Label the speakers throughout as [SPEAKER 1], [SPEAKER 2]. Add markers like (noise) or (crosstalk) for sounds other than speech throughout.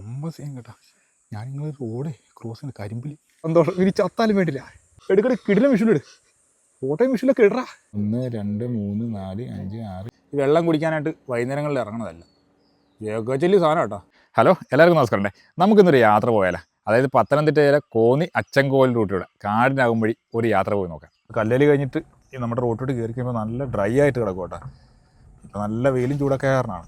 [SPEAKER 1] അമ്പത് സീൻ കേട്ടാ ഞാൻ നിങ്ങൾ റോഡ് ക്രോസിന് കരിമ്പിൽ സന്തോഷം ഇനി ചത്താലും വേണ്ടില്ല എടുക്കട കിടില മിഷീൻ എടു ഫോട്ടോ മെഷീനിലൊക്കെ ഇടറാ ഒന്ന് രണ്ട് മൂന്ന് നാല് അഞ്ച് ആറ് വെള്ളം കുടിക്കാനായിട്ട് വൈകുന്നേരങ്ങളിൽ ഇറങ്ങണതല്ല ഏകച്ചെല്ലി സാധനം കേട്ടോ ഹലോ എല്ലാവർക്കും നമസ്കാരം നമുക്കിന്നൊരു യാത്ര പോയാലോ അതായത് പത്തനംതിട്ടയിലെ കോന്നി അച്ചൻകോവിൽ റൂട്ടിലൂടെ കാടിനകം വഴി ഒരു യാത്ര പോയി നോക്കാം കല്ലേൽ കഴിഞ്ഞിട്ട് നമ്മുടെ റോട്ടിലോട്ട് കയറി കഴിയുമ്പോൾ നല്ല ഡ്രൈ ആയിട്ട് കിടക്കും കേട്ടോ നല്ല വെയിലും ചൂടൊക്കെ കാരണമാണ്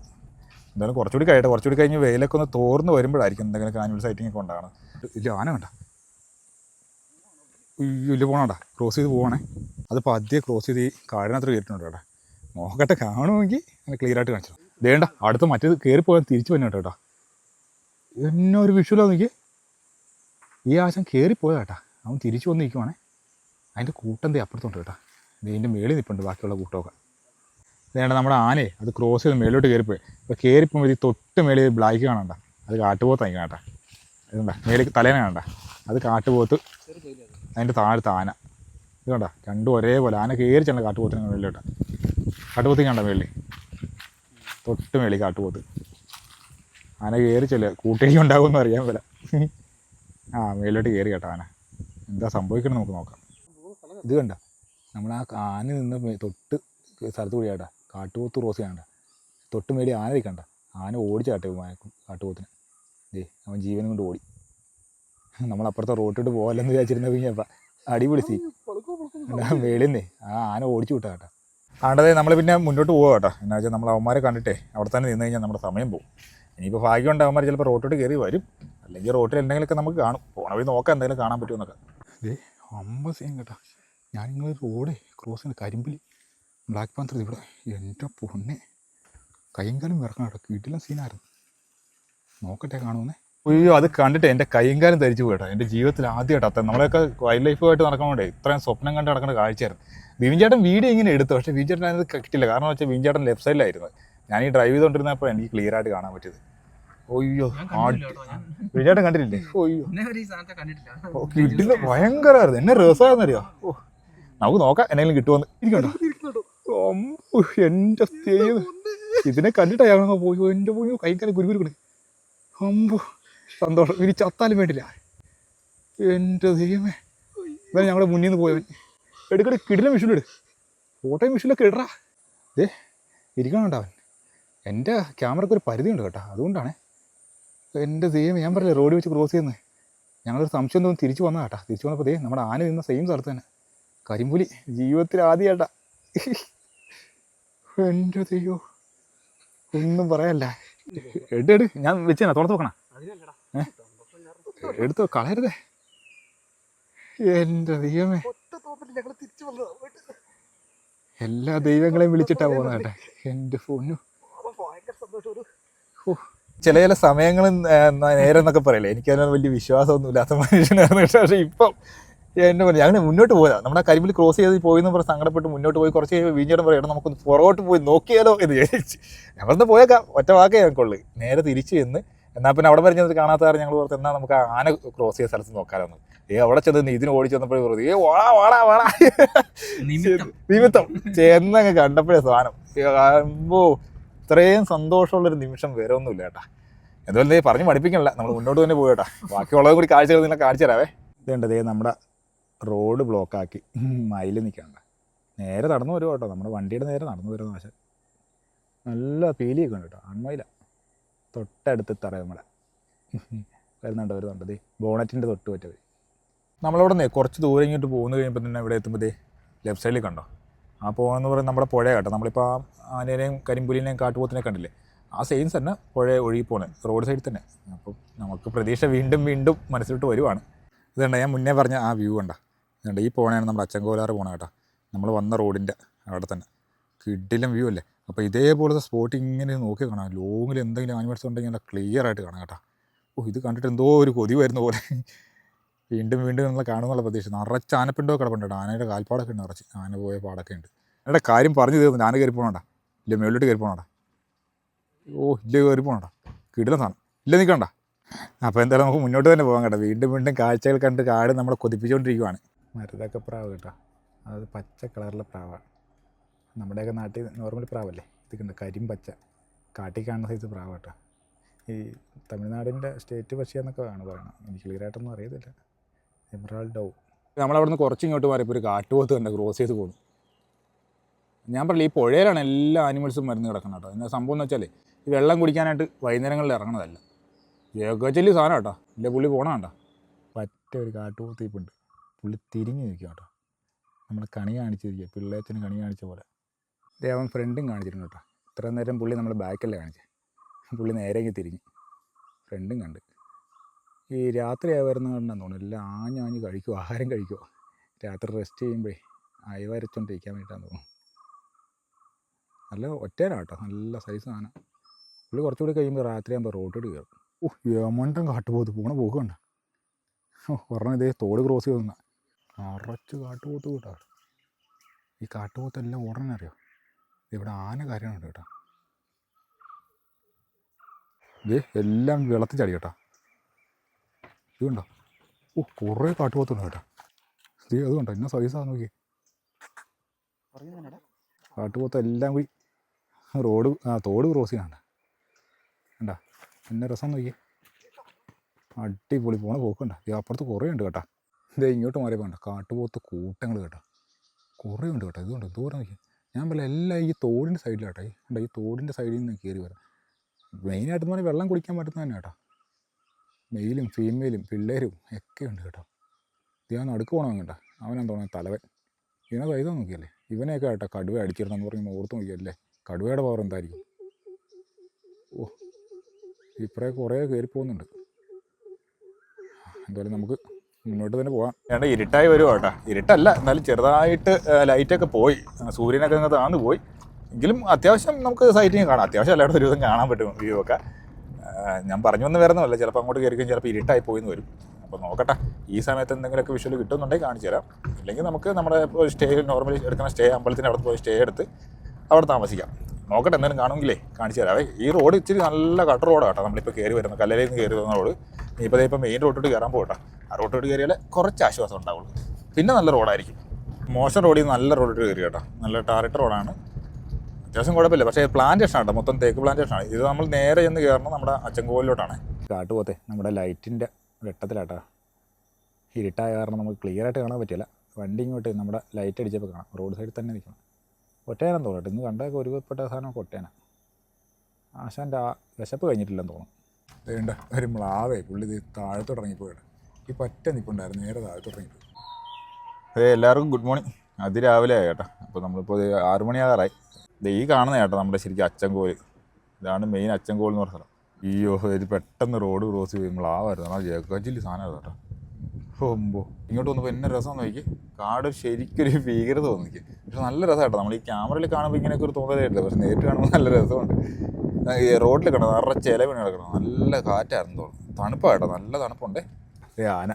[SPEAKER 1] എന്തായാലും കുറച്ചുകൂടി കഴിയട്ടെ കുറച്ചുകൂടി കഴിഞ്ഞ് വെയിലൊക്കെ ഒന്ന് തോർന്ന് വരുമ്പോഴായിരിക്കും എന്തെങ്കിലും ആനുവൽ സൈറ്റിംഗ് ഒക്കെ ഉണ്ടാകണം ഇല്ല ആന വേണ്ട ഇല്ല പോകണണ്ട ക്രോസ് ചെയ്ത് പോകണേ അത് പതിയെ ക്രോസ് ചെയ്ത് ഈ കാടിനകത്ത് കയറ്റിട്ടുണ്ട് കേട്ടോ നോക്കട്ടെ കാണുമെങ്കിൽ അങ്ങനെ ക്ലിയർ ആയിട്ട് കാണിച്ചു വേണ്ട അടുത്ത മറ്റേത് കയറിപ്പോയാൽ തിരിച്ചു വന്നു കേട്ടോ കേട്ടോ എന്നൊരു വിഷുവിലാണ് നോക്കി ഈ ആശം കയറിപ്പോയാ കേട്ടോ അവൻ തിരിച്ചു വന്ന് നിൽക്കുവാണേ അതിൻ്റെ കൂട്ടം ദേ അപ്പുറത്തുണ്ട് കേട്ടോ ഇതിൻ്റെ മേളിൽ നിൽപ്പുണ്ട് ബാക്കിയുള്ള കൂട്ടമൊക്കെ അതേണ്ട നമ്മുടെ ആനയെ അത് ക്രോസ് ചെയ്ത് മേലോട്ട് കയറിപ്പോയി അപ്പോൾ കയറിപ്പോൾ മതി തൊട്ട് മേളിൽ ബ്ലാക്ക് കാണണ്ട അത് കാട്ടുപോത്തായി കേട്ടാ ഇതുണ്ട മേലേക്ക് തലേനെ കാണണ്ട അത് കാട്ടുപോത്ത് അതിൻ്റെ താഴത്ത് ആന ഇത് കണ്ട രണ്ടും ഒരേപോലെ ആന കയറിച്ചാണ് കാട്ടുപോത്തിന് മേളിലോട്ട് കാട്ടുപോത്തി കണ്ട മേളിൽ തൊട്ട് മേളിൽ കാട്ടുപോത്ത് ആന കയറിച്ചല്ലേ കൂട്ടേക്ക് ഉണ്ടാകുമെന്ന് അറിയാൻ പോലെ ആ മേലോട്ട് കയറി കേട്ടോ ആന എന്താ സംഭവിക്കണം നമുക്ക് നോക്കാം ഇത് കണ്ട നമ്മൾ ആ ആന നിന്ന് തൊട്ട് സ്ഥലത്ത് കൂടിയാട്ടാ കാട്ടുപോത്ത് റോസ് കാണണ്ട തൊട്ടുമേടി ആന നിൽക്കണ്ട ആന ഓടിച്ചാട്ടെ കാട്ടുപോത്തിന് ദേ അവൻ ജീവൻ കൊണ്ട് ഓടി നമ്മൾ അപ്പുറത്തെ റോട്ടിട്ട് പോകല്ലെന്ന് വിചാരിച്ചിരുന്ന കുഞ്ഞപ്പം അടിപൊളി സീ മേളിന്നേ ആ ആന ഓടിച്ചു വിട്ടാ കേട്ടോ ആണ്ടത് നമ്മൾ പിന്നെ മുന്നോട്ട് പോകാം കേട്ടോ എന്നാ വെച്ചാൽ നമ്മൾ അവന്മാരെ കണ്ടിട്ടേ അവിടെ തന്നെ നിന്ന് കഴിഞ്ഞാൽ നമ്മുടെ സമയം പോകും ഇനിയിപ്പോൾ ഉണ്ട് അവന്മാർ ചിലപ്പോൾ റോട്ടോട്ട് കയറി വരും അല്ലെങ്കിൽ റോട്ടിൽ എന്തെങ്കിലുമൊക്കെ നമുക്ക് കാണും പോണ വഴി നോക്കാം എന്തെങ്കിലും കാണാൻ പറ്റുമെന്നൊക്കെ അതെ അമ്മ സീൻ കേട്ടോ ഞാൻ നിങ്ങൾ റോഡ് ക്രോസ് ചെയ്യുന്ന കരിമ്പിൽ ബ്ലാക്ക് പാന്തർ ഇവിടെ എൻ്റെ പൊണ്ണെ കൈകാലും വിറക്കണം കേട്ടോ വീട്ടിലെ സീനായിരുന്നു നോക്കട്ടെ കാണുമെന്നേ അയ്യോ അത് കണ്ടിട്ട് എൻ്റെ കൈകാലും ധരിച്ചു പോയിട്ടോ എൻ്റെ ജീവിതത്തിൽ ആദ്യമായിട്ട് അത്ര നമ്മളൊക്കെ വൈൽഡ് ലൈഫുമായിട്ട് നടക്കണോണ്ടേ ഇത്രയും സ്വപ്നം കണ്ട് നടക്കേണ്ട കാഴ്ചയായിരുന്നു ബിബിൻ വീഡിയോ ഇങ്ങനെ എടുത്തു പക്ഷേ ബിബിൻ ചേട്ടൻ കിട്ടില്ല കാരണം വെച്ചാൽ ബിബിൻ ലെഫ്റ്റ് സൈഡിലായിരുന്നു ഞാൻ ഈ ഡ്രൈവ് ചെയ്തുകൊണ്ടിരുന്നപ്പോൾ എനിക്ക് ക്ലിയർ ആയിട്ട് കാണാൻ പറ്റിയത് ഒയ്യോ ബിബിൻ ചേട്ടൻ കണ്ടിട്ടില്ലേ ഒയ്യോ കിട്ടില്ല ഭയങ്കരമായിരുന്നു എന്നെ രസമായിരുന്നറിയോ ഓ നമുക്ക് നോക്കാം എന്തെങ്കിലും കിട്ടുമെന്ന് ഇരിക്കണ്ടോ എൻ്റെ തെയ്യം ഇതിനെ കണ്ടിട്ടാ ഞങ്ങൾ പോയി എൻ്റെ പോയി കൈക്കാലം ഗുരുഗുരുക്കണ് അമ്പു സന്തോഷം ഇനി ചത്താലും വേണ്ടില്ല എൻ്റെ ദൈവമേ ഇവരെ ഞങ്ങളെ മുന്നിൽ നിന്ന് പോയവൻ എടുക്കട കിടില മെഷീനിട് ഫോട്ടോ മിഷീനിലൊക്കെ ഇടറാ ദേ ഇരിക്കണുണ്ടവൻ എൻ്റെ ക്യാമറക്ക് ഒരു പരിധിയുണ്ട് കേട്ടോ അതുകൊണ്ടാണ് എൻ്റെ ദൈവം ഞാൻ പറയില്ല റോഡ് വെച്ച് ക്രോസ് ചെയ്യുന്നത് ഞങ്ങളൊരു സംശയം തോന്നി തിരിച്ചു വന്നാ കേട്ടാ തിരിച്ചു വന്നപ്പോൾ ദേ നമ്മുടെ ആന നിന്ന സെയിം സ്ഥലത്ത് തന്നെ കരിമ്പുലി ജീവിതത്തിൽ ആദ്യമായിട്ടാ എൻ്റെ ദൈവം ഒന്നും പറയല്ല എടു എടു ഞാൻ വെച്ചാ തുറത്ത് വെക്കണ എടുത്തു കളയരുതേ എൻ്റെ ദൈവമേ എല്ലാ ദൈവങ്ങളെയും വിളിച്ചിട്ടാ പോകുന്നത് കേട്ടെ എൻ്റെ ഫോണു ചില ചില സമയങ്ങൾ നേരെന്നൊക്കെ പറയില്ലേ എനിക്കതിനൊന്നും വലിയ വിശ്വാസമൊന്നും ഇല്ലാത്ത മനുഷ്യനായിരുന്നു പക്ഷേ ഇപ്പം എന്നെ പറഞ്ഞു അങ്ങനെ മുന്നോട്ട് പോയതാ നമ്മുടെ കരിമ്പിൽ ക്രോസ് ചെയ്ത് പോയി എന്ന് പറഞ്ഞ് സങ്കടപ്പെട്ട് മുന്നോട്ട് പോയി കുറച്ച് വീഞ്ഞേടം പറയണം നമുക്കൊന്ന് പുറകോട്ട് പോയി നോക്കിയാലോ എന്ന് വിചാരിച്ച് ഞങ്ങളൊന്ന് പോയേക്കാം ഒറ്റ വാക്കേ ഞങ്ങൾക്കുള്ളു നേരെ തിരിച്ചു ചെന്ന് എന്നാൽ പിന്നെ അവിടെ വരെ ചെന്നിട്ട് കാണാത്ത കാര്യം ഞങ്ങൾ ഓർത്ത് എന്നാൽ നമുക്ക് ആന ക്രോസ് ചെയ്ത സ്ഥലത്ത് നോക്കാമെന്ന് ഏ അവിടെ ചെന്ന് ഇതിന് ഓടി ചെന്നപ്പോഴേ പറഞ്ഞു ഏ വാടാ വാടാ വാടാ നിമിത്തം ചെന്നങ്ങ് കണ്ടപ്പോഴേ സാധനം ഓ ഇത്രയും സന്തോഷമുള്ളൊരു നിമിഷം വേറെ ഒന്നുമില്ല ഏട്ടാ എന്തുപോലെ പറഞ്ഞു പഠിപ്പിക്കണല്ല നമ്മൾ മുന്നോട്ട് തന്നെ പോയി കേട്ടാ ബാക്കിയുള്ളതും കൂടി കാഴ്ചകൾ നിങ്ങളെ കാണിച്ചു തരാവേ ഇതേണ്ടതേ നമ്മുടെ റോഡ് ബ്ലോക്കാക്കി മയിൽ നിൽക്കണ്ട നേരെ നടന്നു വരുമോ കേട്ടോ നമ്മുടെ വണ്ടിയുടെ നേരെ നടന്നു വരുന്ന പക്ഷേ നല്ല പീലിയൊക്കെ ഉണ്ട് കേട്ടോ ആൺമയില തൊട്ടടുത്ത് തറ നമ്മളെ വരുന്നുണ്ട് വരുന്നുണ്ട് ദേ ബോണറ്റിൻ്റെ തൊട്ട് പറ്റവർ നമ്മളവിടെ നിന്ന് കുറച്ച് ദൂരം ഇങ്ങോട്ട് പോകുന്നു കഴിയുമ്പോൾ തന്നെ ഇവിടെ എത്തുമ്പോൾ ലെഫ്റ്റ് സൈഡിൽ കണ്ടോ ആ പോകുന്നത് പറയുന്നത് നമ്മുടെ പുഴ കേട്ടോ നമ്മളിപ്പോൾ ആനേനെയും കരിമ്പുലിനെയും കാട്ടുപോത്തിനെ കണ്ടില്ലേ ആ സെയിം തന്നെ പുഴ ഒഴുകി പോണേ റോഡ് സൈഡിൽ തന്നെ അപ്പം നമുക്ക് പ്രതീക്ഷ വീണ്ടും വീണ്ടും മനസ്സിലോട്ട് വരുവാണ് ഇതുണ്ടോ ഞാൻ മുന്നേ പറഞ്ഞ ആ വ്യൂ കണ്ടോ ഇതുണ്ട് ഈ പോണയാണ് നമ്മുടെ അച്ചങ്കോലാറ് പോണ കേട്ടോ നമ്മൾ വന്ന റോഡിൻ്റെ അവിടെ തന്നെ കിഡിലും വ്യൂ അല്ലേ അപ്പോൾ ഇതേപോലത്തെ സ്പോട്ട് ഇങ്ങനെ നോക്കി കാണാം ലോങ്ങിൽ എന്തെങ്കിലും ആനിമൽസ് ഉണ്ടെങ്കിൽ നല്ല ക്ലിയർ ആയിട്ട് കാണാം കേട്ടോ ഓ ഇത് കണ്ടിട്ട് എന്തോ ഒരു കൊതി വരുന്ന പോലെ വീണ്ടും വീണ്ടും നമ്മൾ കാണുന്നുള്ള പ്രതീക്ഷ നിറച്ച് ആനപ്പിണ്ടോ കിടപ്പുണ്ട് ആനയുടെ കാൽപ്പാടൊക്കെ ഉണ്ട് നിറച്ച് ആന പോയ പാടൊക്കെ ഉണ്ട് എൻ്റെ കാര്യം പറഞ്ഞു തീർന്നു ഞാൻ കയറി പോകണോടാ ഇല്ല മേളിലോട്ട് കയറി പോകണോടാ ഓ ഇല്ല കയറി പോകണോടാ കിടിലം സാധനം ഇല്ല നിൽക്കണ്ട അപ്പോൾ എന്തായാലും നമുക്ക് മുന്നോട്ട് തന്നെ പോകാം കേട്ടോ വീണ്ടും വീണ്ടും കാഴ്ചകൾ കണ്ട് കാട് നമ്മളെ കൊതിപ്പിച്ചുകൊണ്ടിരിക്കുവാണ് മരുതൊക്കെ പ്രാവ് കേട്ടോ അത് പച്ച കളറിലെ പ്രാവാണ് നമ്മുടെയൊക്കെ നാട്ടിൽ നോർമൽ പ്രാവല്ലേ ഇതൊക്കെയുണ്ട് കരിം കരിമ്പച്ച കാട്ടിൽ കാണുന്ന സൈസ് പ്രാവ് കേട്ടോ ഈ തമിഴ്നാടിൻ്റെ സ്റ്റേറ്റ് പക്ഷിയെന്നൊക്കെ ആണ് പറയണം എനിക്ക് ക്ലിയറായിട്ടൊന്നും അറിയത്തില്ല എമറാൾ ഡൗ നമ്മളവിടുന്ന് ഇങ്ങോട്ട് മാറിയപ്പോൾ ഒരു കാട്ടുപോത്ത് തന്നെ ക്രോസ് ചെയ്ത് പോകുന്നു ഞാൻ പറഞ്ഞില്ല ഈ പുഴയിലാണ് എല്ലാ ആനിമൽസും മരുന്ന് കിടക്കുന്നത് കേട്ടോ എന്നാ സംഭവം എന്ന് വെച്ചാൽ ഈ വെള്ളം കുടിക്കാനായിട്ട് വൈകുന്നേരങ്ങളിൽ ഇറങ്ങണതല്ല ജയക്കോച്ചല്ലി സാധനം കേട്ടോ ഇല്ല പുള്ളി പോകണം കേട്ടോ പറ്റ ഒരു കാട്ടുപോത്തിപ്പുണ്ട് പുള്ളി തിരിഞ്ഞു നിൽക്കുക കേട്ടോ നമ്മൾ കണി കാണിച്ചിരിക്കുക പിള്ളേത്തിന് കണി കാണിച്ച പോലെ ഇതേ അവൻ ഫ്രണ്ടും കാണിച്ചിരുന്നു കേട്ടോ ഇത്ര നേരം പുള്ളി നമ്മൾ ബാക്കല്ലേ കാണിച്ചത് പുള്ളി നേരേക്ക് തിരിഞ്ഞ് ഫ്രണ്ടും കണ്ട് ഈ രാത്രി ആയവരുന്ന കണ്ടെന്ന് തോന്നുന്നു എല്ലാം ആഞ്ഞ് കഴിക്കുമോ ആഹാരം കഴിക്കുമോ രാത്രി റെസ്റ്റ് ചെയ്യുമ്പോഴേ അയവരച്ചോണ്ടിരിക്കാൻ വേണ്ടിയിട്ടാന്ന് തോന്നുന്നു നല്ല ഒറ്റേനാട്ടോ നല്ല സൈസ് ആണ് പുള്ളി കുറച്ചുകൂടി കഴിയുമ്പോൾ രാത്രിയാകുമ്പോൾ റോട്ടിട്ട് കയറും ഓ ഏമണ്ടം പോകണ പോകണ്ട ഓ പറഞ്ഞ ഇതേ തോട് ക്രോസ് തന്നെ നിറച്ച് കാട്ടുപോത്ത് കേട്ടോ ഈ കാട്ടുപോത്തെല്ലാം ഓടണറിയോ ഇവിടെ ആന കാര്യമുണ്ട് കേട്ടോ ദേ എല്ലാം വെള്ളത്തിൽ ചാടി കേട്ടോ ഇതുണ്ടോ ഓ കുറേ കാട്ടുപോത്തുണ്ട് കേട്ടോ ദേ അത് കണ്ടോ ഇന്ന സൈസാ നോക്കി കാട്ടുപോത്ത് എല്ലാം കൂടി റോഡ് ആ തോട് ക്രോസ് ചെയ്യാണ്ട് കണ്ടാ എന്നെ രസം നോക്കി അടിപൊളി പോണ പോക്കണ്ട ഈ അപ്പുറത്ത് കുറേ ഉണ്ട് കേട്ടോ ഇതേ ഇങ്ങോട്ട് മാറി പോകണ്ട കാട്ടുപോത്ത് കൂട്ടങ്ങൾ കേട്ടോ കുറേ ഉണ്ട് കേട്ടോ ഇതുകൊണ്ട് ദൂരം നോക്കി ഞാൻ പറയാം എല്ലാം ഈ തോടിൻ്റെ സൈഡിലാട്ടെ കണ്ടോ ഈ തോടിൻ്റെ സൈഡിൽ നിന്ന് കയറി വരാം മെയിനായിട്ട് പറഞ്ഞാൽ വെള്ളം കുടിക്കാൻ പറ്റുന്ന തന്നെ കേട്ടോ മെയിലും ഫീമെയിലും പിള്ളേരും ഒക്കെ ഉണ്ട് കേട്ടോ ഇതാണ് അടുക്ക് പോകണം കേട്ടോ അവനെന്ന് തോന്നുന്നത് തലവൻ ഇതിനെ സൈതോ നോക്കിയല്ലേ ഇവനെയൊക്കെ കേട്ടോ കടുവ അടിച്ചിരുന്നു എന്ന് പറയുമ്പോൾ ഓർത്ത് നോക്കിയല്ലേ കടുവയുടെ പവർ എന്തായിരിക്കും ഓ ഇപ്പറേ കുറേ കയറി പോകുന്നുണ്ട് എന്തായാലും നമുക്ക് മുന്നോട്ട് തന്നെ പോവാം ഏട്ടാ ഇരുട്ടായി വരുവാ ഏട്ടാ ഇരുട്ടല്ല എന്നാലും ചെറുതായിട്ട് ലൈറ്റൊക്കെ പോയി സൂര്യനൊക്കെ അങ്ങ് താന്ന് പോയി എങ്കിലും അത്യാവശ്യം നമുക്ക് സൈറ്റിങ് കാണാം അത്യാവശ്യം എല്ലായിടത്തും ഒരു ദിവസം കാണാൻ പറ്റും വ്യൂ ഒക്കെ ഞാൻ പറഞ്ഞു വന്ന് വരുന്നതല്ല ചിലപ്പോൾ അങ്ങോട്ട് കയറിക്കും ചിലപ്പോൾ ഇരുട്ടായി പോയിന്ന് വരും അപ്പോൾ നോക്കട്ടെ ഈ സമയത്ത് എന്തെങ്കിലുമൊക്കെ വിഷ്വൽ കിട്ടുന്നുണ്ടെങ്കിൽ കാണിച്ചു തരാം ഇല്ലെങ്കിൽ നമുക്ക് നമ്മുടെ സ്റ്റേ നോർമലി എടുക്കുന്ന സ്റ്റേ അമ്പലത്തിൻ്റെ അവിടെ പോയി സ്റ്റേ എടുത്ത് അവിടെ താമസിക്കാം നോക്കട്ടെ എന്തെങ്കിലും കാണുമെങ്കിലേ കാണിച്ചു തരാവേ ഈ റോഡ് ഇച്ചിരി നല്ല കട്ടർ റോഡാണ് കേട്ടോ നമ്മളിപ്പോൾ കയറി വരുന്നത് കല്ലലയിൽ നിന്ന് കയറി വരുന്ന റോഡ് ഇപ്പോൾ ഇപ്പോൾ മെയിൻ റോട്ടോട്ട് കയറാൻ പോകട്ടെ ആ റോട്ടോട്ട് കയറിയാൽ കുറച്ച് ആശ്വാസം ഉണ്ടാവുള്ളൂ പിന്നെ നല്ല റോഡായിരിക്കും മോശം റോഡിൽ നിന്ന് നല്ല റോഡിട്ട് കയറി കേട്ടോ നല്ല ടാറിട്ട റോഡാണ് അത്യാവശ്യം കുഴപ്പമില്ല പക്ഷേ പ്ലാന്റേഷൻ ആണ് മൊത്തം തേക്ക് പ്ലാന്റേഷൻ ആണ് ഇത് നമ്മൾ നേരെ ചെന്ന് കയറണം നമ്മുടെ അച്ചൻകോവിലോട്ടാണ് കാട്ടുപോത്തെ നമ്മുടെ ലൈറ്റിൻ്റെ വെട്ടത്തിലാട്ടോ ഇരുട്ടായ കാരണം നമുക്ക് ക്ലിയർ ആയിട്ട് കാണാൻ പറ്റില്ല വണ്ടി ഇങ്ങോട്ട് നമ്മുടെ ലൈറ്റ് അടിച്ചപ്പോൾ കാണാം റോഡ് സൈഡിൽ തന്നെ നിൽക്കണം ഒറ്റേനെന്ന് തോന്നട്ടെ ഇന്ന് കണ്ടൊക്കെ ഒരുപെട്ട സാധനം ഒക്കെ ഒറ്റേനാണ് ആശാൻ്റെ ആ വിശപ്പ് കഴിഞ്ഞിട്ടില്ലെന്ന് തോന്നുന്നു വേണ്ട ഒരു മ്ലാവേ പുള്ളി ഇത് താഴത്തോട്ടിറങ്ങിപ്പോയാണ് ഈ പറ്റ നിൽപ്പുണ്ടായിരുന്നു നേരെ താഴെ തുടങ്ങിപ്പോയി അതെ എല്ലാവർക്കും ഗുഡ് മോർണിംഗ് അതിരാവിലെ ആയി കേട്ടോ അപ്പോൾ നമ്മളിപ്പോൾ ആറ് മണിയാകാറായി ഇത് ഈ കാണുന്ന കേട്ടോ നമ്മുടെ ശരിക്കും അച്ചൻകോല് ഇതാണ് മെയിൻ അച്ചൻകോൽ എന്ന് പറഞ്ഞ സ്ഥലം ഈ അയ്യോ ഇത് പെട്ടെന്ന് റോഡ് ക്രോസ് ചെയ്ത് മ്ലാവായിരുന്നു ആ ജേക്കാച്ചില്ല സാധനമായിരുന്നു കേട്ടോ പോകുമ്പോൾ ഇങ്ങോട്ട് വന്നപ്പോൾ എന്നെ രസം നോക്കി കാട് ശരിക്കൊരു ഭീകരത തോന്നിക്കും പക്ഷെ നല്ല രസമായിട്ടോ നമ്മൾ ഈ ക്യാമറയിൽ കാണുമ്പോൾ ഇങ്ങനെയൊക്കെ ഒരു തോന്നലായിട്ടില്ല പക്ഷെ നേരിട്ട് കാണുമ്പോൾ നല്ല രസമുണ്ട് ഈ റോഡിൽ കിടന്നു നിറച്ച് ഇലവിന് കിടക്കണം നല്ല കാറ്റായിരുന്നു തോന്നുന്നു തണുപ്പായിട്ടോ നല്ല തണുപ്പുണ്ടേ ഏ ആന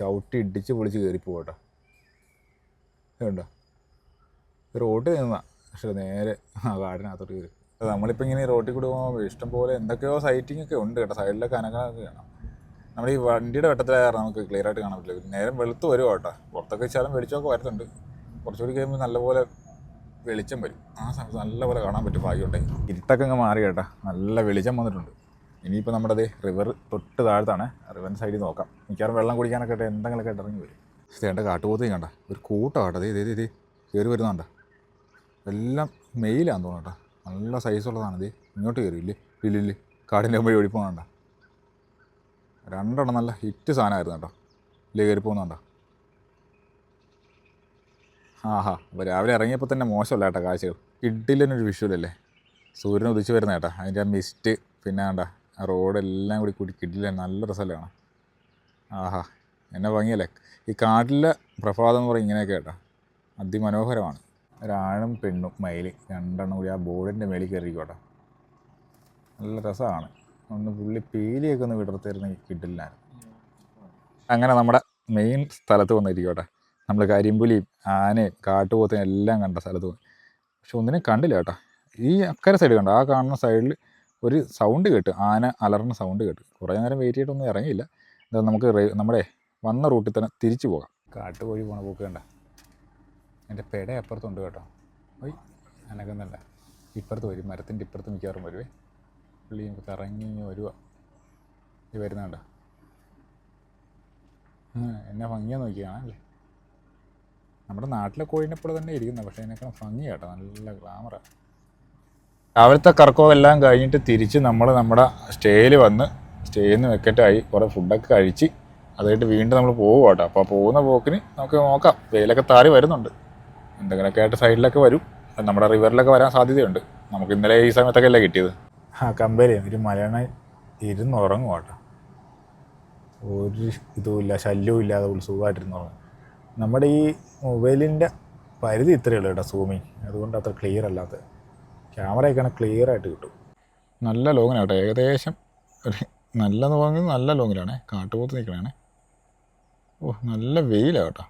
[SPEAKER 1] ചവിട്ടി ഇടിച്ച് പൊളിച്ച് കയറിപ്പോകട്ടോ ഇതുണ്ടോ റോട്ടിൽ നിന്നാ പക്ഷെ നേരെ ആ കാടിനകത്തോട്ട് കയറി നമ്മളിപ്പോൾ ഇങ്ങനെ റോട്ടിൽ കൂടി പോകുമ്പോൾ ഇഷ്ടംപോലെ എന്തൊക്കെയോ സൈറ്റിംഗ് ഒക്കെ ഉണ്ട് കേട്ടോ സൈഡിലൊക്കെ അനങ്ങളൊക്കെ കാണാം നമ്മൾ ഈ വണ്ടിയുടെ വെട്ടത്തിലായിരുന്നു നമുക്ക് ക്ലിയർ ആയിട്ട് കാണാൻ പറ്റില്ല നേരം വെളുത്ത് കേട്ടോ പുറത്തൊക്കെ വെച്ചാലും വെളിച്ചമൊക്കെ വരുന്നുണ്ട് കുറച്ചുകൂടി കഴിയുമ്പോൾ നല്ലപോലെ വെളിച്ചം വരും ആ സമയത്ത് നല്ലപോലെ കാണാൻ പറ്റും ഭാഗ്യമുണ്ടെങ്കിൽ ഇരുട്ടൊക്കെ അങ്ങ് മാറി കേട്ടാ നല്ല വെളിച്ചം വന്നിട്ടുണ്ട് ഇനിയിപ്പോൾ നമ്മുടെ അത് റിവർ തൊട്ട് താഴത്താണ് റിവർ സൈഡിൽ നോക്കാം മിക്കവാറും വെള്ളം കുടിക്കാനൊക്കെ ആയിട്ട് എന്തെങ്കിലുമൊക്കെ ഇറങ്ങി വരും ഇതേണ്ട കാട്ടുപോത്തും കണ്ട ഒരു കൂട്ടമാട്ടത് ഇതേ ഇതേ കയറി വരുന്നുണ്ട എല്ലാം മെയിലാന്ന് കേട്ടോ നല്ല സൈസ് ഉള്ളതാണ് ഇത് ഇങ്ങോട്ട് കയറിയില്ലേ ഇല്ലില്ലേ കാടിൻ്റെ മുമ്പ് ഓടിപ്പോകണ്ട രണ്ടെണ്ണം നല്ല ഹിറ്റ് സാധനമായിരുന്നു കേട്ടോ ഇല്ലേ കയറി പോകുന്നുണ്ടോ ആഹാ അപ്പോൾ രാവിലെ ഇറങ്ങിയപ്പോൾ തന്നെ മോശമല്ല കേട്ടോ കാഴ്ചകൾ വിഷ്വൽ അല്ലേ സൂര്യൻ ഉദിച്ചു വരുന്ന കേട്ടോ അതിൻ്റെ ആ മിസ്റ്റ് പിന്നെ വേണ്ട ആ റോഡെല്ലാം കൂടി കൂടി കിഡിലെ നല്ല രസമല്ലാണ് ആഹാ എന്നെ ഭംഗിയല്ലേ ഈ കാട്ടിലെ പ്രഭാതം എന്ന് പറയും ഇങ്ങനെയൊക്കെ കേട്ടോ അതിമനോഹരമാണ് ഒരാണും പെണ്ണും മയിൽ രണ്ടെണ്ണം കൂടി ആ ബോർഡിൻ്റെ മേളിൽ കയറിക്കോട്ടോ നല്ല രസമാണ് ഒന്ന് പുള്ളി പേലിയൊക്കെ ഒന്ന് വിടർത്തിരുന്നെങ്കിൽ കിട്ടില്ലായിരുന്നു അങ്ങനെ നമ്മുടെ മെയിൻ സ്ഥലത്ത് വന്നിരിക്കോട്ടെ നമ്മൾ കരിമ്പുലിയും ആനയും കാട്ടുപോത്തയും എല്ലാം കണ്ട സ്ഥലത്ത് പോയി പക്ഷെ ഒന്നിനും കണ്ടില്ല കേട്ടോ ഈ അക്കരെ സൈഡ് കണ്ടു ആ കാണുന്ന സൈഡിൽ ഒരു സൗണ്ട് കേട്ട് ആന അലറുന്ന സൗണ്ട് കേട്ട് കുറേ നേരം വെയിറ്റ് ചെയ്തിട്ടൊന്നും ഇറങ്ങിയില്ല എന്താ നമുക്ക് നമ്മുടെ വന്ന റൂട്ടിൽ തന്നെ തിരിച്ചു പോകാം കാട്ടു പോയി പോണ പോക്ക് കണ്ട എൻ്റെ പെട അപ്പുറത്തുണ്ട് കേട്ടോ ഓയ് അനക്കുന്നുണ്ട ഇപ്പുറത്ത് വരും മരത്തിൻ്റെ ഇപ്പുറത്ത് മിക്കവാറും വരുവേ പുള്ളി നമുക്ക് ഇറങ്ങി വരുക ഈ വരുന്നുണ്ടോ എന്നെ ഭംഗിയാ നോക്കിയാണല്ലേ നമ്മുടെ നാട്ടിലെ കോഴിനെ പോലെ തന്നെ ഇരിക്കുന്നത് പക്ഷേ അതിനേക്കാൾ ഭംഗി കേട്ടോ നല്ല ഗ്ലാമറാണ് രാവിലത്തെ കറക്കവും എല്ലാം കഴിഞ്ഞിട്ട് തിരിച്ച് നമ്മൾ നമ്മുടെ സ്റ്റേയിൽ വന്ന് സ്റ്റേയിൽ നിന്ന് വെക്കറ്റായി കുറേ ഫുഡൊക്കെ കഴിച്ച് അതായിട്ട് വീണ്ടും നമ്മൾ പോകും കേട്ടോ അപ്പോൾ പോകുന്ന പോക്കിന് നമുക്ക് നോക്കാം വെയിലൊക്കെ താറി വരുന്നുണ്ട് എന്തെങ്കിലുമൊക്കെ ആയിട്ട് സൈഡിലൊക്കെ വരും നമ്മുടെ റിവറിലൊക്കെ വരാൻ സാധ്യതയുണ്ട് നമുക്ക് ഇന്നലെ ഈ സമയത്തൊക്കെ അല്ലേ കിട്ടിയത് ആ കമ്പനി ഒരു ഇരുന്ന് ഉറങ്ങും കേട്ടോ ഒരു ഇതുമില്ല ശല്യവും ഇല്ലാതെ സുഖമായിട്ടിരുന്നുറങ്ങും നമ്മുടെ ഈ മൊബൈലിൻ്റെ പരിധി ഇത്രയേ ഉള്ളൂ കേട്ടോ സൂമിങ് അതുകൊണ്ട് അത്ര ക്ലിയർ അല്ലാത്തത് ക്യാമറയൊക്കെയാണ് ക്ലിയർ ആയിട്ട് കിട്ടും നല്ല ലോങ്ങിന് കേട്ടോ ഏകദേശം ഒരു നല്ലെന്ന് പറഞ്ഞത് നല്ല ലോങ്ങിലാണേ കാട്ടുപോത്ത് നിൽക്കണേ ഓ നല്ല വെയിലാണ് കേട്ടോ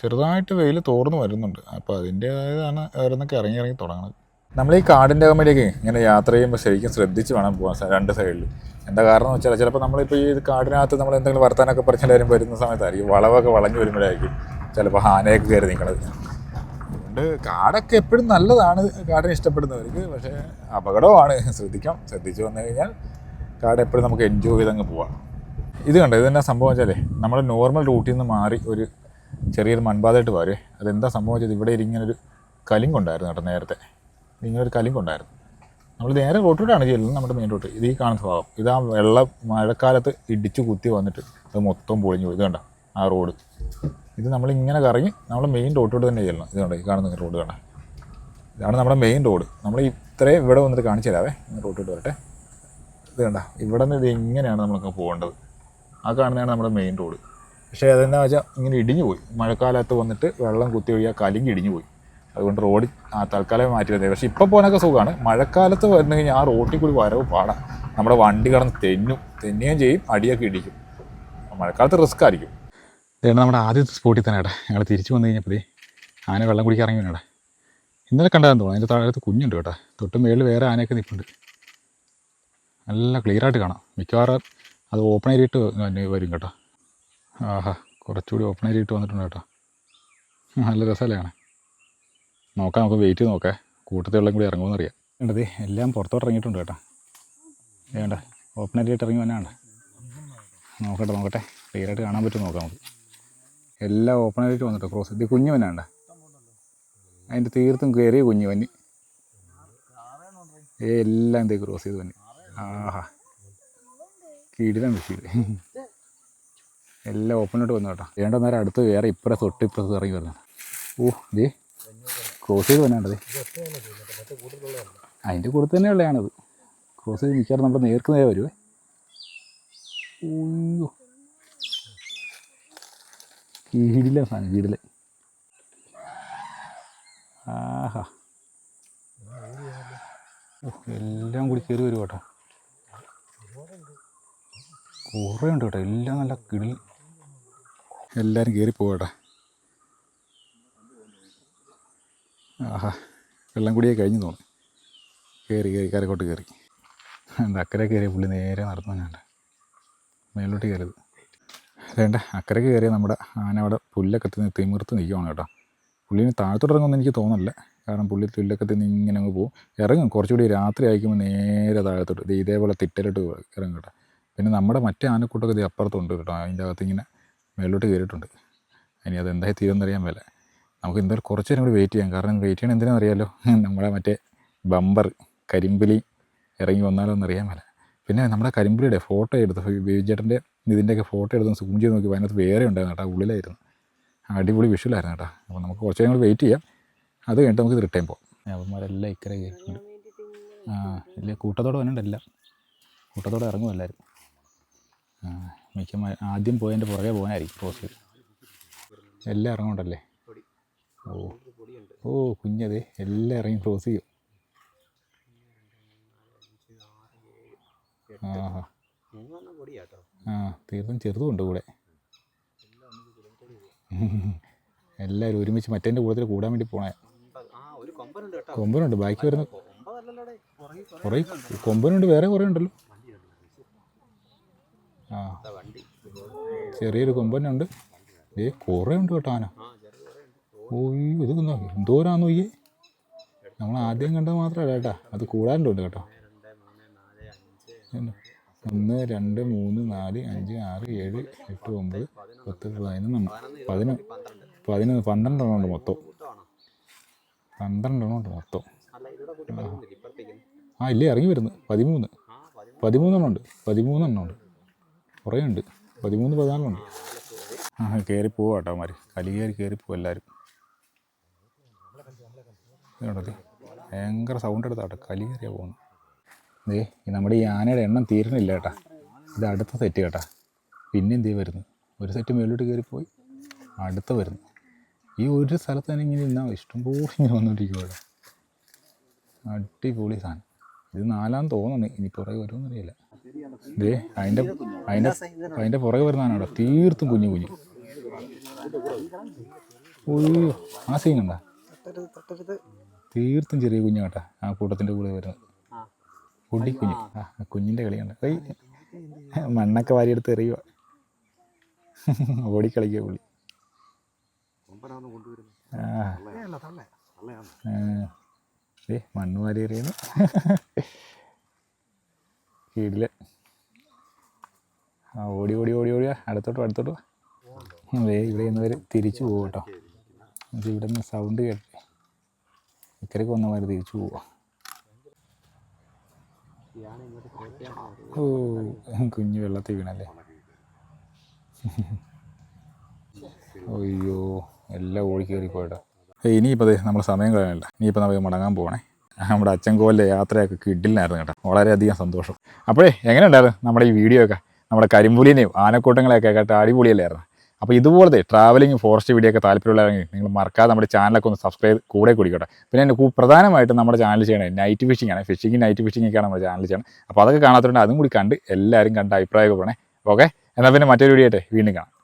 [SPEAKER 1] ചെറുതായിട്ട് വെയിൽ തോർന്നു വരുന്നുണ്ട് അപ്പോൾ അതിൻ്റെതായതാണ് ഓരോന്നൊക്കെ ഇറങ്ങി ഇറങ്ങി തുടങ്ങണത് നമ്മൾ ഈ കാടിൻ്റെ അകമയിലേക്ക് ഇങ്ങനെ യാത്ര ചെയ്യുമ്പോൾ ശരിക്കും ശ്രദ്ധിച്ച് വേണം പോകാൻ രണ്ട് സൈഡിൽ എന്താ കാരണം എന്ന് വെച്ചാൽ ചിലപ്പോൾ നമ്മളിപ്പോൾ ഈ കാടിനകത്ത് നമ്മൾ എന്തെങ്കിലും വർത്താനൊക്കെ പറഞ്ഞാലും വരുന്ന സമയത്തായിരിക്കും വളവൊക്കെ വളഞ്ഞു വരുമ്പോഴായിരിക്കും ചിലപ്പോൾ ഹാനയൊക്കെ കയറി നിൽക്കണത് അതുകൊണ്ട് കാടൊക്കെ എപ്പോഴും നല്ലതാണ് കാടിനെ ഇഷ്ടപ്പെടുന്നവർക്ക് പക്ഷേ അപകടമാണ് ശ്രദ്ധിക്കാം ശ്രദ്ധിച്ചു വന്നു കഴിഞ്ഞാൽ കാട് എപ്പോഴും നമുക്ക് എൻജോയ് ചെയ്തങ്ങ് പോവാം ഇത് കണ്ടോ ഇത് തന്നെ സംഭവം വെച്ചാലേ നമ്മൾ നോർമൽ റൂട്ടിൽ നിന്ന് മാറി ഒരു ചെറിയൊരു മൺപാതയിട്ട് പോരെ അതെന്താ സംഭവം വെച്ചാൽ ഇവിടെ ഇരിങ്ങനൊരു കലിങ്ങുണ്ടായിരുന്നു കേട്ടോ നേരത്തെ ഇങ്ങനെ ഒരു ഉണ്ടായിരുന്നു നമ്മൾ നേരെ റോട്ടിലോട്ടാണ് ചെല്ലുന്നത് നമ്മുടെ മെയിൻ റോട്ട് ഇത് ഈ കാണുന്ന ഭാഗം ഇത് ആ വെള്ളം മഴക്കാലത്ത് ഇടിച്ച് കുത്തി വന്നിട്ട് അത് മൊത്തം പൊളിഞ്ഞു പോയി ഇതുണ്ട ആ റോഡ് ഇത് നമ്മൾ ഇങ്ങനെ കറങ്ങി നമ്മൾ മെയിൻ റോട്ടിലോട്ട് തന്നെ ചെല്ലണം കണ്ടോ ഈ കാണുന്ന റോഡ് കണ്ട ഇതാണ് നമ്മുടെ മെയിൻ റോഡ് നമ്മൾ ഇത്രയും ഇവിടെ വന്നിട്ട് കാണിച്ചു തരാവേ റോട്ടിലോട്ട് വരട്ടെ ഇത് കണ്ട ഇവിടെ നിന്ന് ഇത് ഇങ്ങനെയാണ് നമുക്ക് പോകേണ്ടത് ആ കാണുന്നതാണ് നമ്മുടെ മെയിൻ റോഡ് പക്ഷേ അതെന്താ വെച്ചാൽ ഇങ്ങനെ ഇടിഞ്ഞു പോയി മഴക്കാലത്ത് വന്നിട്ട് വെള്ളം കുത്തി ഒഴിയാ കലിങ്ങി ഇടിഞ്ഞു പോയി അതുകൊണ്ട് റോഡ് തൽക്കാലം മാറ്റി വരുന്നത് പക്ഷേ ഇപ്പോൾ പോകാനൊക്കെ സുഖമാണ് മഴക്കാലത്ത് വരുന്ന കഴിഞ്ഞാൽ ആ റോട്ടിൽ കൂടി വരവ് പാടാണ് നമ്മുടെ വണ്ടി കടന്ന് തെന്നും തെന്നുകയും ചെയ്യും അടിയൊക്കെ ഇടിക്കും മഴക്കാലത്ത് റിസ്ക് ആയിരിക്കും ഇതാണ് നമ്മുടെ ആദ്യത്തെ സ്പോട്ടിൽ തന്നെ ഏട്ടാ ഞങ്ങൾ തിരിച്ചു വന്നു കഴിഞ്ഞപ്പോഴേ ആന വെള്ളം കുടിക്കാൻ ഇറങ്ങി വേണേടാ ഇന്നലെ കണ്ടതെന്ന് തോന്നുന്നു അതിൻ്റെ താഴത്ത് കുഞ്ഞുണ്ട് കേട്ടോ തൊട്ട് മേളിൽ വേറെ ആനയൊക്കെ നിൽപ്പുണ്ട് നല്ല ക്ലിയർ ആയിട്ട് കാണാം മിക്കവാറും അത് ഓപ്പൺ ഏരിയിട്ട് വരും കേട്ടോ ആഹാ കുറച്ചുകൂടി ഓപ്പൺ ഏരിയിട്ട് വന്നിട്ടുണ്ട് കേട്ടോ നല്ല രസമല്ലേ കാണാം നോക്കാം നമുക്ക് വെയിറ്റ് നോക്കാം കൂട്ടത്തിലുള്ള കൂടി ഇറങ്ങുമെന്ന് അറിയാം വേണ്ടത് എല്ലാം പുറത്തോട്ട് ഇറങ്ങിയിട്ടുണ്ട് കേട്ടോ വേണ്ട ഓപ്പൺ ആയിട്ട് ഇറങ്ങി വന്നാണ് നോക്കട്ടെ നോക്കട്ടെ ക്ലിയറായിട്ട് കാണാൻ പറ്റും നോക്കാം നമുക്ക് എല്ലാം ഓപ്പൺ ആയിട്ട് വന്നിട്ടോ ക്രോസ് ഇത് കുഞ്ഞു വേണ്ട അതിൻ്റെ തീർത്തും കയറി കുഞ്ഞു വന്നി ഏ എല്ലാം എന്തേ ക്രോസ് ചെയ്ത് വന്നി ആഹാ കീടിലാണ് വിഷയം എല്ലാം ഓപ്പണായിട്ട് വന്നു കേട്ടോ വേണ്ട നേരം അടുത്ത് വേറെ ഇപ്പുറത്ത് തൊട്ട് ഇപ്പുറത്ത് ഇറങ്ങി വരുന്നത് ഓ ദേ ക്രോസ് ചെയ്ത് വന്നാണ്ടത് അതിൻ്റെ കൂടെ ഉള്ളതാണത് ക്രോസ് ചെയ്ത് മിക്കവാറും നമ്മൾ നേർക്ക് നേരെ വരുവേ ഓയ്യോ കീഴില്ല സാധനം വീടില് ആഹാ എല്ലാം കൂടി കയറി വരും കേട്ടോ കുറേ ഉണ്ട് കേട്ടോ എല്ലാം നല്ല കിടിൽ എല്ലാവരും കയറി പോകട്ടെ ആഹാ വെള്ളം കൂടിയേ കഴിഞ്ഞു തോന്നി കയറി കയറി കരക്കോട്ട് കയറി അക്കരെ കയറിയ പുള്ളി നേരെ നടന്നു ഞാൻ മേലോട്ട് കയറിയത് അതേണ്ട അക്കരെ കയറിയ നമ്മുടെ ആന അവിടെ പുല്ലൊക്കെ തിന്ന് തിമിർത്ത് നിൽക്കുവാണ് കേട്ടോ പുള്ളിന് താഴത്തോട്ട് എനിക്ക് തോന്നല്ല കാരണം പുള്ളി പുല്ലൊക്കെ തിന്ന് ഇങ്ങനെ അങ്ങ് പോകും ഇറങ്ങും കുറച്ചുകൂടി രാത്രി ആയിക്കുമ്പോൾ നേരെ താഴത്തോട്ട് ഇത് ഇതേപോലെ തിട്ടലിട്ട് ഇറങ്ങും കേട്ടോ പിന്നെ നമ്മുടെ മറ്റേ ആനക്കൂട്ടൊക്കെ ഇത് അപ്പുറത്തുണ്ട് കേട്ടോ അതിൻ്റെ അകത്ത് ഇങ്ങനെ മേലോട്ട് കയറിയിട്ടുണ്ട് ഇനി അതെന്തായി തീരുമെന്നറിയാൻ വില നമുക്ക് എന്തായാലും കുറച്ച് നേരം കൂടി വെയിറ്റ് ചെയ്യാം കാരണം വെയിറ്റ് ചെയ്യണം എന്തിനാണെന്ന് അറിയാമല്ലോ (laughs) നമ്മുടെ മറ്റേ ബമ്പർ കരിമ്പിലി ഇറങ്ങി വന്നാലോ എന്നറിയാൻ മേല പിന്നെ നമ്മുടെ കരിമ്പിലിയുടെ ഫോട്ടോ എടുത്ത് ബേബിചേട്ടൻ്റെ ഇതിൻ്റെയൊക്കെ ഫോട്ടോ എടുത്ത് സൂം ചെയ്ത് നോക്കി അതിനകത്ത് വേറെ ഉണ്ടായിരുന്നു കേട്ടോ ഉള്ളിലായിരുന്നു അടിപൊളി വിഷുലായിരുന്നു കേട്ടോ അപ്പോൾ നമുക്ക് കുറച്ച് നേരം വെയിറ്റ് ചെയ്യാം അത് കഴിഞ്ഞിട്ട് നമുക്ക് റിട്ടേൺ പോകാം അവന്മാരെല്ലാം ഇക്കരെ കയറിയിട്ടുണ്ട് ആ ഇല്ല കൂട്ടത്തോടെ വന്നിട്ടല്ല കൂട്ടത്തോടെ ഇറങ്ങുമല്ലായിരുന്നു മിക്കമായ ആദ്യം പോയതിൻ്റെ പുറകെ പോകാനായിരിക്കും പോസ്റ്റ് എല്ലാം ഇറങ്ങുന്നുണ്ടല്ലേ ഓ ഓ കുഞ്ഞത് എല്ലാം ഇറങ്ങി ക്രോസ് ചെയ്യും ആ തീർത്തും ചെറുതുമുണ്ട് കൂടെ എല്ലാവരും ഒരുമിച്ച് മറ്റേൻ്റെ കൂട്ടത്തിൽ കൂടാൻ വേണ്ടി പോണേ കൊമ്പനുണ്ട് ബാക്കി വരുന്ന കുറേ കൊമ്പനുണ്ട് വേറെ കുറേ ഉണ്ടല്ലോ ആ ചെറിയൊരു കൊമ്പനുണ്ട് ഏ കുറേ ഉണ്ട് കേട്ടോ ആന ഓയ്യോ ഇത് എന്തോരാന്ന് ഈ നമ്മൾ ആദ്യം കണ്ടത് മാത്രമല്ല കേട്ടോ അത് കൂടാണ്ടുണ്ട് കേട്ടോ ഒന്ന് രണ്ട് മൂന്ന് നാല് അഞ്ച് ആറ് ഏഴ് എട്ട് ഒമ്പത് പത്ത് പതിനൊന്ന് പതിനൊന്ന് പതിനൊന്ന് പന്ത്രണ്ടെണ്ണം ഉണ്ട് മൊത്തം പന്ത്രണ്ടെണ്ണം ഉണ്ട് മൊത്തം ആ ഇല്ലേ ഇറങ്ങി വരുന്നു പതിമൂന്ന് പതിമൂന്നെണ്ണം ഉണ്ട് പതിമൂന്നെണ്ണം ഉണ്ട് കുറേ ഉണ്ട് പതിമൂന്ന് പതിനാലെണ്ണം ഉണ്ട് ആ കയറി പോവാട്ടോ മാര് കലി കയറി കയറി പോകും എല്ലാവരും ഇതുണ്ടത് ഭയങ്കര സൗണ്ട് എടുത്താട്ടെ കലി കയറിയാ പോകുന്നു ദേ നമ്മുടെ ഈ ആനയുടെ എണ്ണം തീരണില്ല കേട്ടാ ഇത് അടുത്ത സെറ്റ് കേട്ടാ പിന്നെ എന്തേ വരുന്നു ഒരു സെറ്റ് മേലോട്ട് കയറിപ്പോയി അടുത്ത വരുന്നു ഈ ഒരു സ്ഥലത്ത് തന്നെ ഇങ്ങനെ ഇരുന്നാൽ ഇഷ്ടംപോലെ ഇങ്ങനെ വന്നുകൊണ്ടിരിക്കുവാണ് അടിപൊളി സാധനം ഇത് നാലാം തോന്നുന്നു ഇനി പുറകെ വരുമെന്ന് അറിയില്ല ദേ അതിൻ്റെ അതിൻ്റെ അതിൻ്റെ പുറകെ വരുന്നതാണോ തീർത്തും കുഞ്ഞു കുഞ്ഞു ഒയ്യോ ആ സീനുണ്ടോ തീർത്തും ചെറിയ കുഞ്ഞാട്ടാ ആ കൂട്ടത്തിൻ്റെ കൂടെ വരുന്നത് കുഞ്ഞ് ആ കുഞ്ഞിൻ്റെ കളിയാണ് ഈ മണ്ണൊക്കെ വാരിയെടുത്ത് എറിയുക ഓടിക്കളിക്കുക പുള്ളി ഏ മണ്ണ് വാരി എറിയുന്നു കീഴില് ആ ഓടി ഓടി ഓടി ഓടിയാ അടുത്തോട്ടോ അടുത്തോട്ടോ ഏ ഇവിടെ വരെ തിരിച്ചു പോകട്ടോ ഇവിടെ നിന്ന് സൗണ്ട് കേട്ടേ ഇക്കരയ്ക്ക് വന്ന മാതിരി തിരിച്ചു പോവാ കുഞ്ഞു വെള്ളത്തിൽ വീണല്ലേ അയ്യോ എല്ലാം ഓടിക്കേറി പോയിട്ടോ ഇനിയിപ്പോൾ അതെ നമ്മൾ സമയം കളയണ്ട ഇനിയിപ്പോൾ നമുക്ക് മടങ്ങാൻ പോകണേ നമ്മുടെ അച്ചൻകോലിലെ യാത്രയൊക്കെ കിട്ടില്ലായിരുന്നു കേട്ടോ വളരെയധികം സന്തോഷം അപ്പോഴേ എങ്ങനെ ഉണ്ടായിരുന്നു നമ്മുടെ ഈ വീഡിയോ ഒക്കെ നമ്മുടെ കരിമ്പുലിനെയും ആനക്കൂട്ടങ്ങളെയൊക്കെ കേട്ടോ അടിപൊളിയല്ലായിരുന്നു അപ്പോൾ ഇതുപോലത്തെ ട്രാവലിംഗ് ഫോറസ്റ്റ് വീഡിയോ ഒക്കെ താല്പര്യമുള്ളവരെങ്കിൽ നിങ്ങൾ മറക്കാതെ നമ്മുടെ ചാനലൊക്കെ ഒന്ന് സബ്സ്ക്രൈബ് കൂടെ കൂടിക്കോട്ടെ പിന്നെ എൻ്റെ പ്രധാനമായിട്ടും നമ്മുടെ ചാനൽ ചെയ്യണത് നൈറ്റ് ഫിഷിംഗ് ആണ് ഫിഷിംഗ് നൈറ്റ് ഫിഷിംഗ് ഒക്കെയാണ് നമ്മുടെ ചാനൽ ചെയ്യണം അപ്പോൾ അതൊക്കെ കാണാത്തതുകൊണ്ട് അതും കൂടി കണ്ട് എല്ലാവരും കണ്ട അഭിപ്രായമൊക്കെ പോകണേ ഓക്കെ എന്നാൽ പിന്നെ മറ്റൊരു വീഡിയോ ആയിട്ട് വീണ്ടും കാണാം